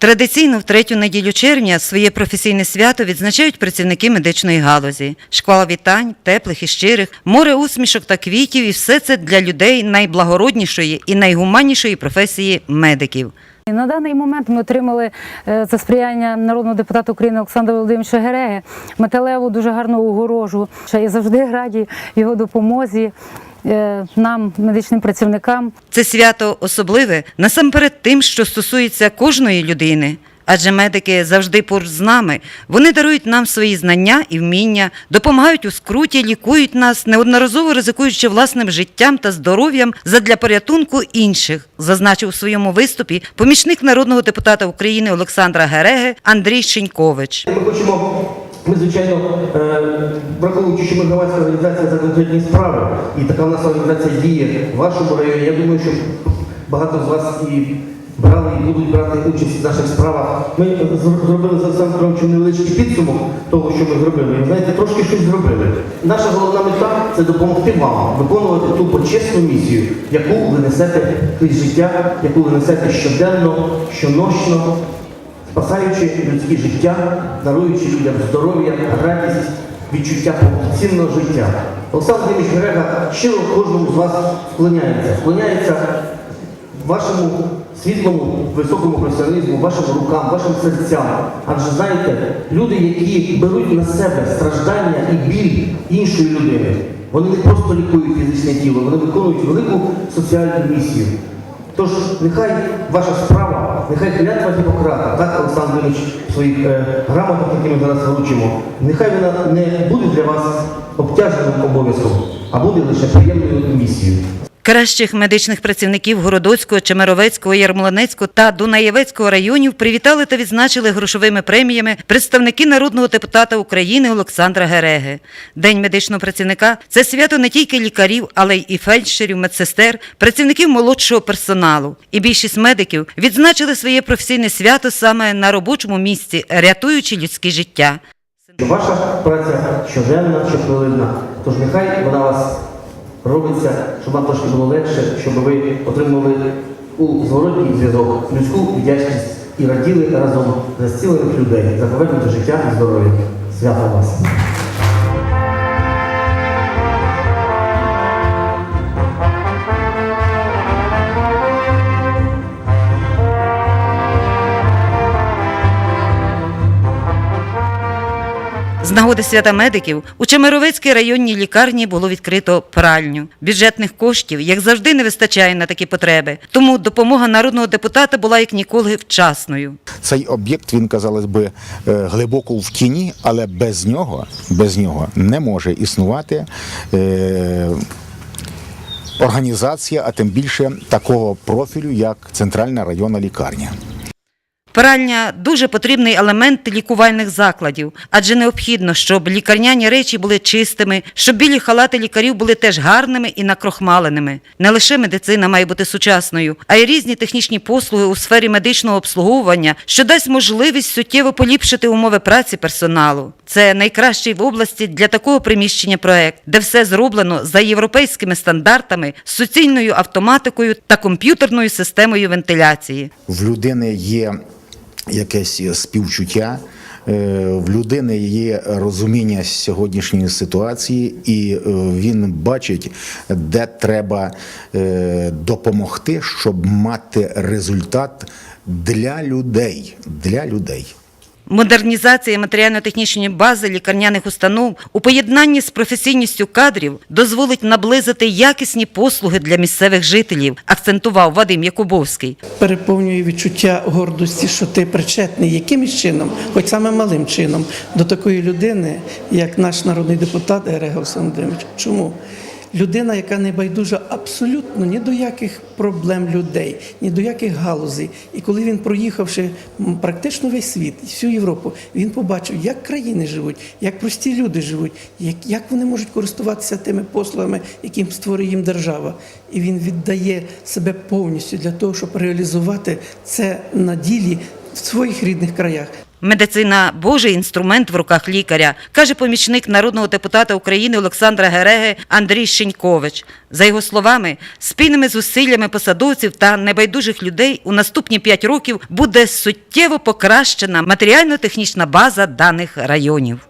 Традиційно в третю неділю червня своє професійне свято відзначають працівники медичної галузі. Шквала вітань, теплих і щирих, море усмішок та квітів, і все це для людей найблагороднішої і найгуманнішої професії медиків. На даний момент ми отримали е, за сприяння народного депутата України Олександра Володимировича Гереги металеву дуже гарну огорожу. Я завжди раді його допомозі нам, медичним працівникам. Це свято особливе насамперед тим, що стосується кожної людини. Адже медики завжди поруч з нами. Вони дарують нам свої знання і вміння, допомагають у скруті, лікують нас, неодноразово ризикуючи власним життям та здоров'ям задля порятунку інших, зазначив у своєму виступі помічник народного депутата України Олександра Гереги Андрій Шинькович. Ми хочемо, ми звичайно, е, враховуючи, що ми громадська організація за конкретні справи, і така в нас організація діє в вашому районі. Я думаю, що багато з вас і брали і будуть брати участь в наших справах. Ми зробили з Олександром Петровичем невеличкий підсумок того, що ми зробили. І знаєте, трошки щось зробили. Наша головна мета це допомогти вам виконувати ту почесну місію, яку ви несете крізь життя, яку ви несете щоденно, щоночно спасаючи людське життя, даруючи людям здоров'я, радість, відчуття повноцінного життя. Олександр Володимирович Грега щиро кожному з вас вклоняється, вклоняється вашому світлому, високому професіоналізму, вашим рукам, вашим серцям. Адже знаєте, люди, які беруть на себе страждання і біль іншої людини, вони не просто лікують фізичне тіло, вони виконують велику соціальну місію. Тож нехай ваша справа, нехай клятва Гіппократа, так Олександр Володимирович в своїх е, грамотах, які ми зараз вручимо, нехай вона не буде для вас обтяженим обов'язком, а буде лише приємною місією. Кращих медичних працівників Городоцького, Чемеровецького, Ярмолинецького та Дунаєвецького районів привітали та відзначили грошовими преміями представники народного депутата України Олександра Гереги. День медичного працівника це свято не тільки лікарів, але й фельдшерів, медсестер, працівників молодшого персоналу. І більшість медиків відзначили своє професійне свято саме на робочому місці, рятуючи людське життя. Ваша праця щоденна, щохвилинна. Тож нехай вона вас робиться, щоб вам трошки було легше, щоб ви отримали у зворотній зв'язок людську вдячність і раділи разом за цілих людей, за повернення життя і здоров'я. Свято вас! З нагоди свята медиків у Чемеровецькій районній лікарні було відкрито пральню. Бюджетних коштів, як завжди, не вистачає на такі потреби. Тому допомога народного депутата була як ніколи вчасною. Цей об'єкт він казалось би е, глибоко в тіні, але без нього, без нього не може існувати. Е, Організація, а тим більше такого профілю, як центральна районна лікарня. Пральня дуже потрібний елемент лікувальних закладів, адже необхідно, щоб лікарняні речі були чистими, щоб білі халати лікарів були теж гарними і накрохмаленими. Не лише медицина має бути сучасною, а й різні технічні послуги у сфері медичного обслуговування, що дасть можливість суттєво поліпшити умови праці персоналу. Це найкращий в області для такого приміщення проект, де все зроблено за європейськими стандартами, суцільною автоматикою та комп'ютерною системою вентиляції. В людини є якесь співчуття. е, В людини є розуміння сьогоднішньої ситуації, і е, він бачить, де треба е, допомогти, щоб мати результат для людей. Для людей. Модернізація матеріально-технічної бази лікарняних установ у поєднанні з професійністю кадрів дозволить наблизити якісні послуги для місцевих жителів, акцентував Вадим Якубовський. переповнює відчуття гордості, що ти причетний якимось чином, хоч саме малим чином, до такої людини, як наш народний депутат Ерег Олександр Володимирович. Чому? Людина, яка не байдужа абсолютно ні до яких проблем людей, ні до яких галузей. І коли він, проїхавши практично весь світ, всю Європу, він побачив, як країни живуть, як прості люди живуть, як, як вони можуть користуватися тими послугами, яким створює їм держава. І він віддає себе повністю для того, щоб реалізувати це на ділі в своїх рідних краях. Медицина Божий інструмент в руках лікаря, каже помічник народного депутата України Олександра Гереги Андрій Шенькович. За його словами, спільними зусиллями посадовців та небайдужих людей у наступні 5 років буде суттєво покращена матеріально-технічна база даних районів.